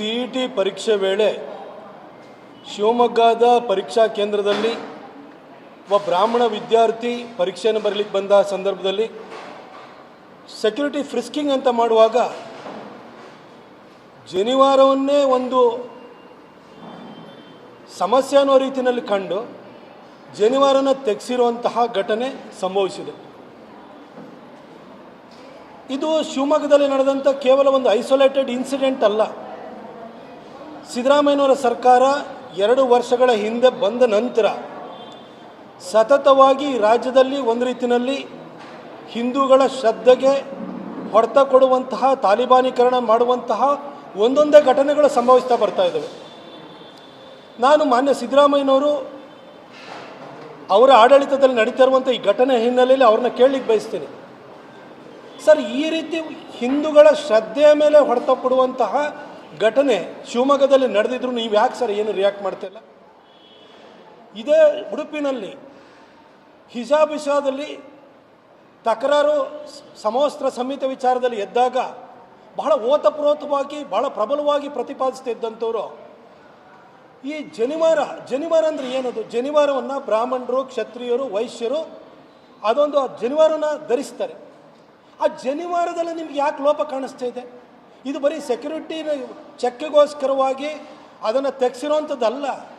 C E T ಪರೀಕ್ಷೆ ವೇಳೆ ಶಿವಮೊಗ್ಗದ ಪರೀಕ್ಷಾ ಕೇಂದ್ರದಲ್ಲಿ ಒಬ್ಬ ಬ್ರಾಹ್ಮಣ ವಿದ್ಯಾರ್ಥಿ ಪರೀಕ್ಷೆಯನ್ನು ಬರಲಿಕ್ಕೆ ಬಂದ ಸಂದರ್ಭದಲ್ಲಿ ಸೆಕ್ಯೂರಿಟಿ ಫ್ರಿಸ್ಕಿಂಗ್ ಅಂತ ಮಾಡುವಾಗ ಜನಿವಾರವನ್ನೇ ಒಂದು ಸಮಸ್ಯೆ ಅನ್ನೋ ರೀತಿಯಲ್ಲಿ ಕಂಡು ಜನಿವಾರನ ತೆಗೆಸಿರುವಂತಹ ಘಟನೆ ಸಂಭವಿಸಿದೆ. ಇದು ಶಿವಮೊಗ್ಗದಲ್ಲಿ ನಡೆದಂಥ ಕೇವಲ ಒಂದು ಐಸೋಲೇಟೆಡ್ ಇನ್ಸಿಡೆಂಟ್ ಅಲ್ಲ. ಸಿದ್ದರಾಮಯ್ಯನವರ ಸರ್ಕಾರ ಎರಡು ವರ್ಷಗಳ ಹಿಂದೆ ಬಂದ ನಂತರ ಸತತವಾಗಿ ರಾಜ್ಯದಲ್ಲಿ ಒಂದು ರೀತಿಯಲ್ಲಿ ಹಿಂದೂಗಳ ಶ್ರದ್ಧೆಗೆ ಹೊಡೆತ ಕೊಡುವಂತಹ ತಾಲಿಬಾನೀಕರಣ ಮಾಡುವಂತಹ ಒಂದೊಂದೇ ಘಟನೆಗಳು ಸಂಭವಿಸ್ತಾ ಬರ್ತಾ ಇದ್ದಾವೆ. ನಾನು ಮಾನ್ಯ ಸಿದ್ದರಾಮಯ್ಯನವರು ಅವರ ಆಡಳಿತದಲ್ಲಿ ನಡೀತಾ ಇರುವಂಥ ಈ ಘಟನೆ ಹಿನ್ನೆಲೆಯಲ್ಲಿ ಅವ್ರನ್ನ ಕೇಳಲಿಕ್ಕೆ ಬಯಸ್ತೀನಿ. ಸರ್, ಈ ರೀತಿ ಹಿಂದೂಗಳ ಶ್ರದ್ಧೆಯ ಮೇಲೆ ಹೊಡೆತ ಕೊಡುವಂತಹ ಘಟನೆ ಶಿವಮೊಗ್ಗದಲ್ಲಿ ನಡೆದಿದ್ರು ನೀವು ಯಾಕೆ ಸರ್ ಏನು ರಿಯಾಕ್ಟ್ ಮಾಡ್ತಿಲ್ಲ ಇದೇ ಉಡುಪಿನಲ್ಲಿ ಹಿಜಾಬ್ ವಿಷಯದಲ್ಲಿ ತಕರಾರು ಸಮವಸ್ತ್ರ ಸಂಹಿತೆ ವಿಚಾರದಲ್ಲಿ ಎದ್ದಾಗ ಬಹಳ ಓತಪ್ರೋತವಾಗಿ, ಬಹಳ ಪ್ರಬಲವಾಗಿ ಪ್ರತಿಪಾದಿಸ್ತಿದ್ದಂಥವ್ರು ಈ ಜನಿವಾರ ಜನಿವಾರ ಅಂದರೆ ಏನದು? ಜನಿವಾರವನ್ನು ಬ್ರಾಹ್ಮಣರು, ಕ್ಷತ್ರಿಯರು, ವೈಶ್ಯರು ಅದೊಂದು ಜನಿವಾರನ ಧರಿಸ್ತಾರೆ. ಆ ಜನಿವಾರದಲ್ಲಿ ನಿಮ್ಗೆ ಯಾಕೆ ಲೋಪ ಕಾಣಿಸ್ತಾ ಇದೆ? ಇದು ಬರೀ ಸೆಕ್ಯೂರಿಟಿ ಚೆಕ್ಗೋಸ್ಕರವಾಗಿ ಅದನ್ನು ತೆಗೆಸಿರೋವಂಥದ್ದಲ್ಲ